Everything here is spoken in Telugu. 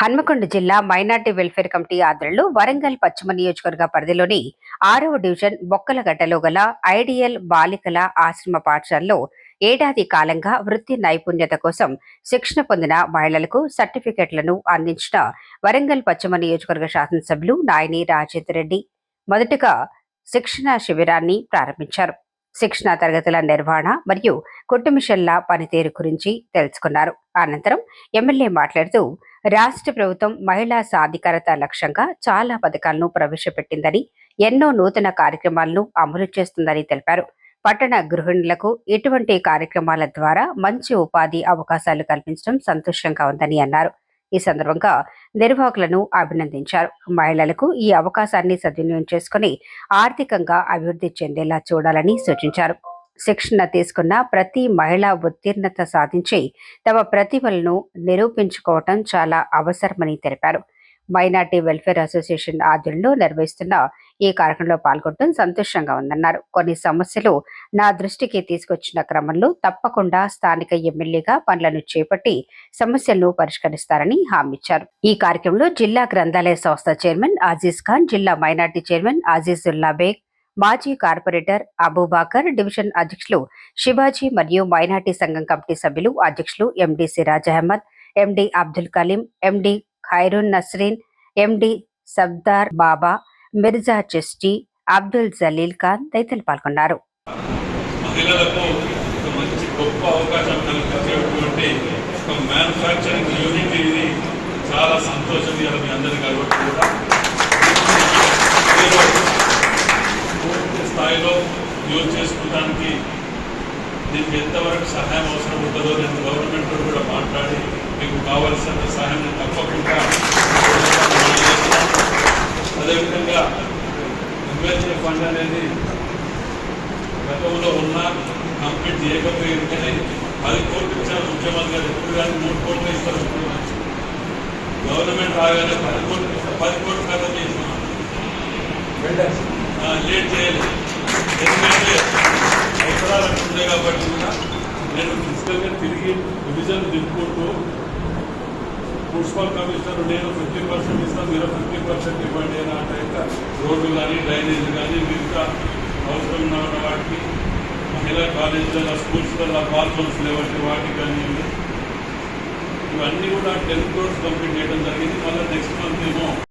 హన్మకొండ జిల్లా మైనార్టీ వెల్ఫేర్ కమిటీ ఆధ్వర్యంలో వరంగల్ పశ్చిమ నియోజకవర్గ పరిధిలోని ఆరవ డివిజన్ బొక్కలగడ్డలో గల ఐడియల్ బాలికల ఆశ్రమ పాఠశాలలో ఏడాది కాలంగా వృత్తి నైపుణ్యత కోసం శిక్షణ పొందిన మహిళలకు సర్టిఫికెట్లను అందించిన వరంగల్ పశ్చిమ నియోజకవర్గ శాసనసభ్యులు నాయని రాజేందర్ రెడ్డి మొదటగా శిక్షణ శిబిరాన్ని ప్రారంభించారు. శిక్షణ తరగతుల నిర్వహణ మరియు కుటుంబిషన్ల పనితీరు గురించి తెలుసుకున్నారు. అనంతరం ఎమ్మెల్యే మాట్లాడుతూ రాష్ట్ర ప్రభుత్వం మహిళా సాధికారత లక్ష్యంగా చాలా పథకాలను ప్రవేశపెట్టిందని ఎన్నో నూతన కార్యక్రమాలను అమలు చేస్తుందని తెలిపారు. పట్టణ గృహిణులకు ఇటువంటి కార్యక్రమాల ద్వారా మంచి ఉపాధి అవకాశాలు కల్పించడం సంతోషంగా ఉందని అన్నారు. ఈ సందర్భంగా నిర్వాహకులను అభినందించారు. మహిళలకు ఈ అవకాశాన్ని సద్వినియోగం చేసుకుని ఆర్థికంగా అభివృద్ధి చెందేలా చూడాలని సూచించారు. శిక్షణ తీసుకున్న ప్రతి మహిళ ఉత్తీర్ణత సాధించి తమ ప్రతిభలను నిరూపించుకోవటం చాలా అవసరమని తెలిపారు. మైనార్టీ వెల్ఫేర్ అసోసియేషన్ ఆధ్వర్యంలో నిర్వహిస్తున్న ఈ కార్యక్రమంలో పాల్గొనడం సంతోషంగా ఉందన్నారు. కొన్ని సమస్యలు నా దృష్టికి తీసుకొచ్చిన క్రమంలో తప్పకుండా స్థానిక ఎమ్మెల్యేగా పనులను చేపట్టి సమస్యలను పరిష్కరిస్తారని హామీ ఇచ్చారు. ఈ కార్యక్రమంలో జిల్లా గ్రంథాలయ సంస్థ చైర్మన్ అజీజ్ ఖాన్ జిల్లా మైనార్టీ చైర్మన్ అజీజుల్లా బేగ్ మాజీ కార్పొరేటర్ అబూబాకర్ డివిజన్ అధ్యక్షులు శివాజీ మరియు మైనార్టీ సంఘం కమిటీ సభ్యులు అధ్యక్షులు ఎండి సిరాజ్ అహ్మద్ ఎండి అబ్దుల్ కలీం ఎండి ఖైరున్ నస్రీన్ ఎండి సబ్దార్ బాబా మిర్జా చిస్టి అబ్దుల్ జలీల్ ఖాన్ తదితరులు పాల్గొన్నారు. మహిళలకు ఒక మంచి గొప్ప అవకాశం కల్పించేటువంటి ఒక మ్యానుఫ్యాక్చరింగ్ యూనిట్ ఇది. చాలా సంతోషం మీ అందరికీ. కాబట్టి కూడా మీరు పూర్తి స్థాయిలో యూజ్ చేసుకోవడానికి దీనికి ఎంతవరకు సహాయం అవసరం ఉంటుందో నేను గవర్నమెంట్ కూడా మాట్లాడి మీకు కావలసిన సహాయం నేను తప్పకుండా. అదేవిధంగా ఎమ్మెల్యే ఫండ్ అనేది గతంలో ఉన్న కంప్లీట్ చేయకపోయింది కానీ పది కోట్లు ఇచ్చారు ముఖ్యమంత్రి గారు ఎప్పుడు కానీ మూడు కోట్లు ఇస్తారు గవర్నమెంట్ రాగానే పది కోట్లు ఇస్తారు పది కోట్లు కథ చేసినాం. ఆ, లేట్ చేయలేదు. ఎందుకంటే అవసరాలు అక్కడ కాబట్టి కూడా నేను ఫిజికల్గా తిరిగి డివిజన్ దింపుకుంటూ మున్సిపల్ కమిషనర్ నేను ఫిఫ్టీ పర్సెంట్ ఇస్తాను మీరు ఫిఫ్టీ పర్సెంట్ ఇవ్వండి అని అంటే రోడ్లు కానీ డ్రైనేజ్ కానీ మిగతా అవసరం ఉన్న వాటికి మహిళా కాలేజీలలో స్కూల్స్లలో బాత్రూమ్స్ లేవంటి వాటికి కానీ ఇవన్నీ కూడా టెన్ క్రోర్స్ కంప్లీట్ చేయడం జరిగింది. మళ్ళీ నెక్స్ట్